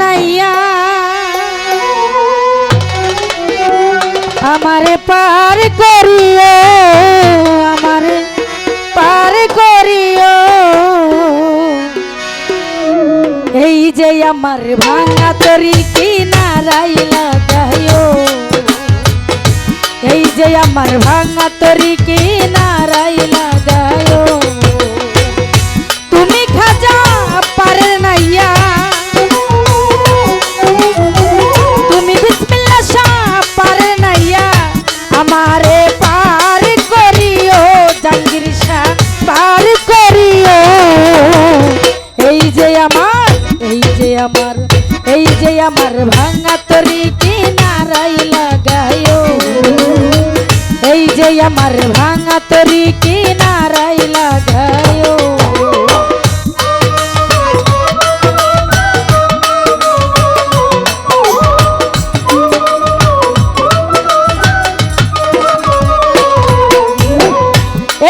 নাইয়া আমারে পার করিও, আমারে পার করিও। এই যে আমার ভাঙা তরি কিনারাই এই যে আমার ভাঙা তরি আমার ভাঙা তরি কিনারাই লাগাইও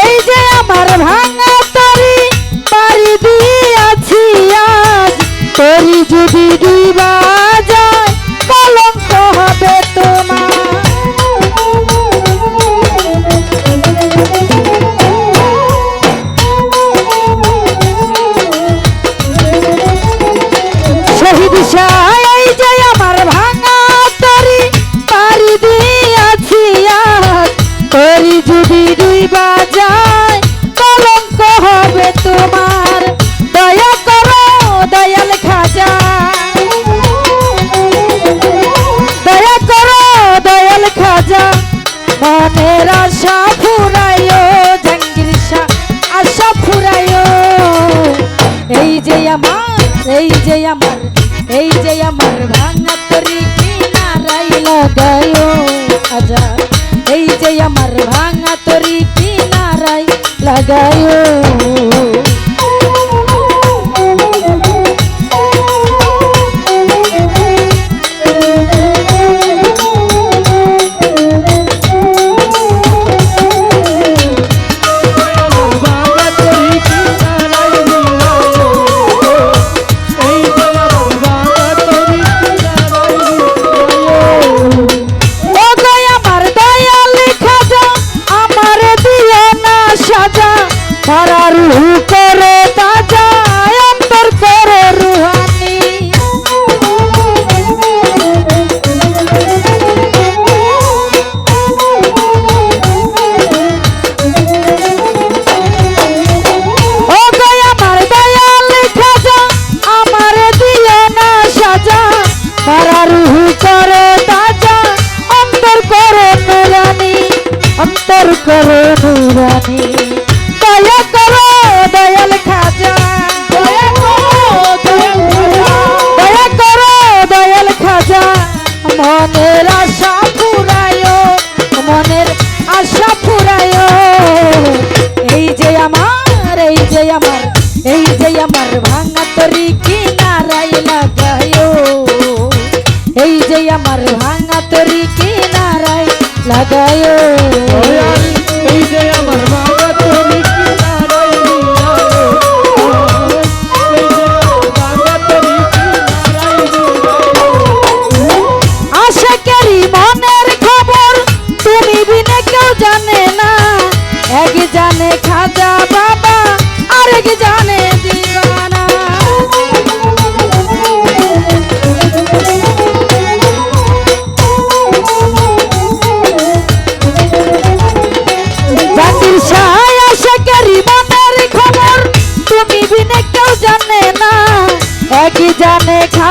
এই যে আমার ভাঙা তরি পারি দিয়াছি আজ তরি যদি দয়া করো, দয়াল খাজা। দয়া করো, দয়াল খাজা। মনের আশা জাঙ্গির শাহ, আশা ফুরাইও। এই যে এই যে আমার, এই যে আমার ভাঙা অন্তর করে নুরানি দয়া করো দয়াল খাজা। দয়া করো দয়াল খাজা। মনের আশা ফুরায়ো মনের আশা ফুরায়ো এই যে আমার এই যে আমার এই যে আমার ভাঙা তরি কিনারাই লাগায়ো। এই যে আমার ভাঙা তরি কিনারাই লাগায়ো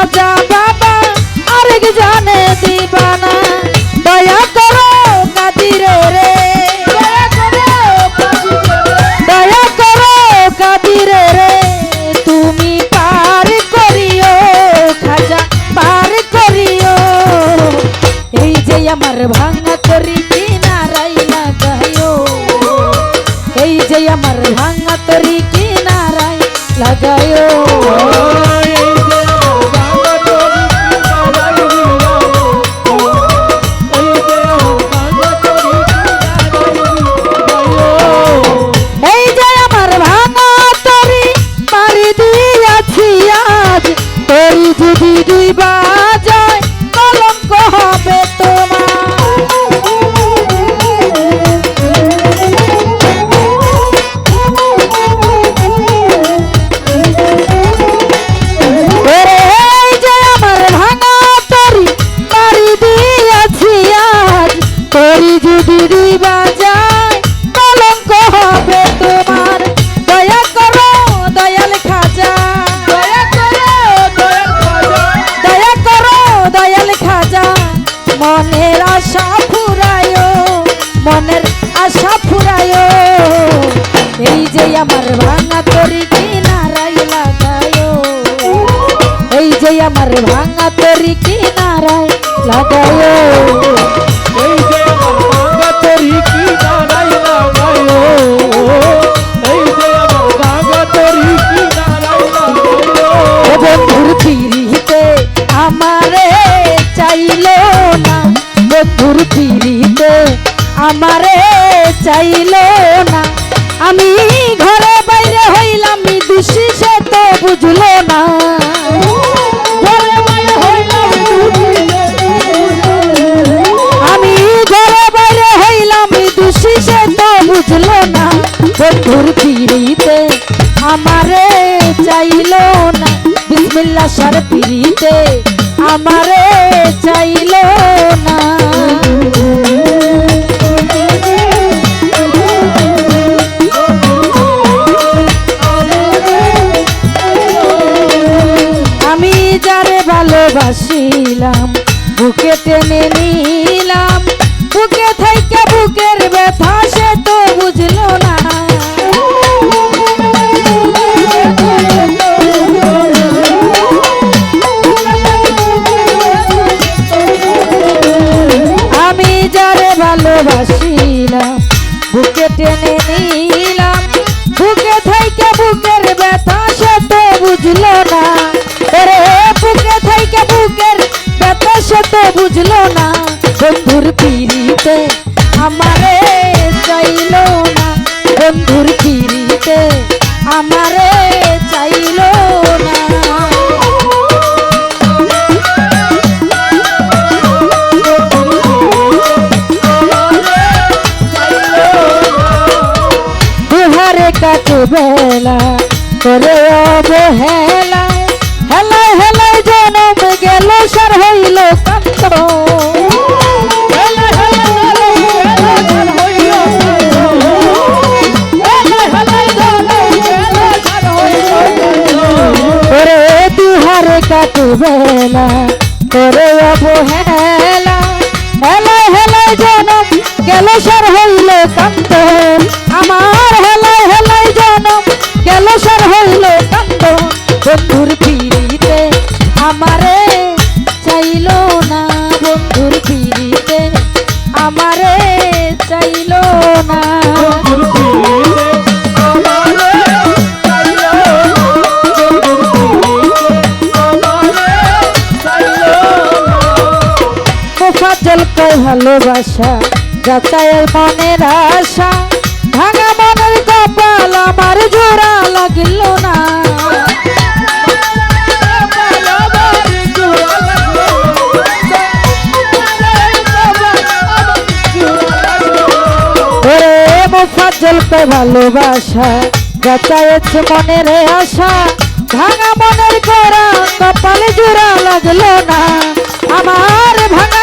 খাজা বাবা, আরেক জানে দিবানা। দয়া করো কাদিরে রে। দয়া করো কাদিরে রে। তুমি পার করিও, খাজা পার করিও। এই যে আমার ভাঙা তরি কিনারাই লাগাইও এই যে আমার ভাঙা তরি কিনারাই লাগাইও ডুইবা যায় কলঙ্ক হবে তোমার। দয়া করো, দয়াল খাজা। দয়া করো দয়া করো দয়াল খাজা। মনের আশা ফুরায়ো, মনের আশা ফুরায়ো। এই যে আমার ভাঙা তরি কিনারাই লাগায়ো। এই যে আমার ভাঙা তরি কিনারায় লাগায়ো। আমি ঘরে বাইরে হইলাম দোষী সে তো বুঝলো না বন্ধুর পিড়িতে আমারে চাইলো না বিসমিল্লা সার পিড়িতে আমারে চাইলো বুঝলো না, বন্ধুর পিড়িতে আমারে চাইলো না, বন্ধুর পিড়িতে আমারে চাইলো না। দুহারে কাটু বেলা করে অবহেলা বেলা করে অবহেলা। হেলাই হেলাই জনম গেল সার ভালোবাসা যাচাইয়ের মনের আশা, ভাঙা মনের কপাল আমার জোড়া লাগিল না। কই ভালোবাসা যাচাইয়ের মনের আশা, ভাঙা মনের গোড়া কপালে জোড়া লাগল না। আমার ভাঙা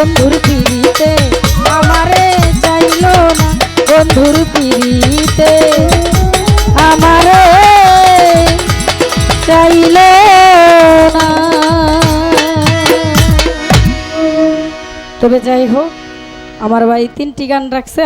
বন্ধুর পিড়িতে আমারে চাইল না বন্ধুর পিড়িতে আমারে চাইল না। তবে যাই হোক, আমার ভাই তিনটি গান রাখছে।